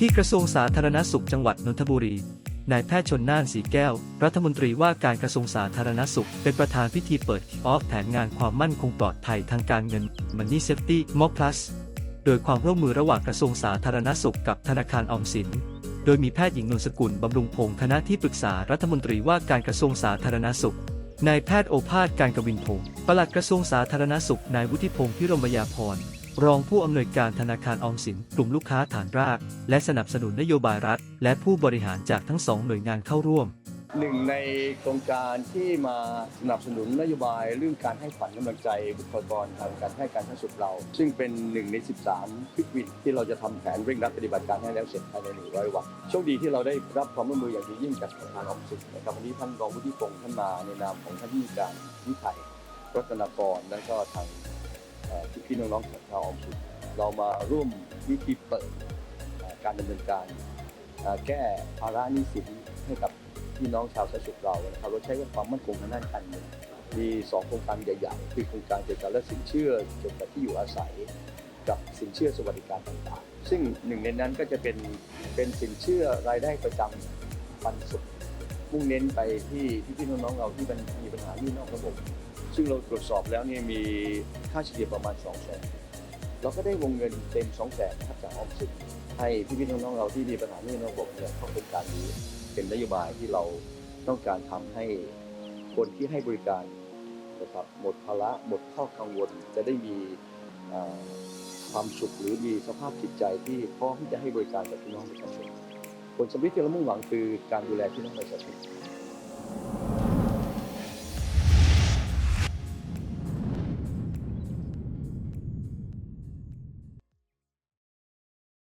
ที่กระทรวงสาธารณสุขจังหวัดนนทบุรี นายแพทย์ชนน่านสีแก้ว รัฐมนตรีว่าการกระทรวงสาธารณสุข เป็นประธานพิธีเปิดออฟแผนงานความมั่นคงปลอดภัยทางการเงิน Money Safety m o Plus โดยความร่วมมือระหว่างกระทรวงสาธารณสุขกับธนาคารออมสิน โดยมีแพทย์หญิงนนสกุลบำรุงพงษ์คณะที่ปรึกษารัฐมนตรีว่าการกระทรวงสาธารณสุขนายแพทย์โอภาสการกวินพงศ์ปลัดกระทรวงสาธารณสุข นายวุฒิพงศ์พิรมยาพร รองผู้อำนวยการธนาคารออมสิน กลุ่มลูกค้าฐานราก และสนับสนุนนโยบายรัฐ และผู้บริหารจากทั้งสองหน่วยงานเข้าร่วมหนึ่งในโครงการที่มาสนับสนุนนโยบายเรื่องการให้ขวัญกำลังใจบุคลากรทางการแพทย์การแพทย์สุขเรา ซึ่งเป็นหนึ่งใน 13ควิกวินที่เราจะทำแผนเร่งรัดปฏิบัติการให้แล้วเสร็จภายใน 100 วันโชคดีที่เราได้รับความร่วมมืออย่างดียิ่งจากธนาคารออมสินนะครับวันนี้ท่านรองวุฒิพงศ์ท่านมาในนามของท่านผู้การวิไทยรัตนกรและก็ทาง พี่น้องๆของชาวออมสินเรามาร่วมวิธีเปิดการดำเนินการ แก้ภาระหนี้สินให้กับพี่น้องชาวสาธารณสุขเรานะครับเราใช้ความมั่นคงทางด้านการเงินมีสองโครงการใหญ่ๆคือโครงการเกี่ยวกับเรื่องสินเชื่อเกี่ยวกับที่อยู่อาศัย กับสินเชื่อสวัสดิการต่างๆ ซึ่งหนึ่งในนั้นก็จะเป็นเป็นสินเชื่อรายได้ประจำปันสุขมุ่งเน้นไปที่พี่ๆน้องๆเราที่มันมีปัญหาหนี้นอกระบบ ซึ่งเราตรวจสอบแล้วเนี่ยมีค่าเฉลี่ยประมาณ 2 0 0แสนเราก็ได้วงเงินเต็ม 2 0 0แสนนะครับจากออมสินให้พี่ๆน้องๆเราที่มีปัญหาหนี้นอกระบบเนี่ยเขาโครงการนี้เป็นนโยบายที่เราต้องการทำให้คนที่ให้บริการนะครับหมดภาระหมดข้อกังวลจะได้มีความสุขหรือมีสภาพจิตใจที่พร้อมที่จะให้บริการกับพี่น้องประชาชนผลสำเร็จที่เรามุ่งหวังคือการดูแลพี่น้องประชาชน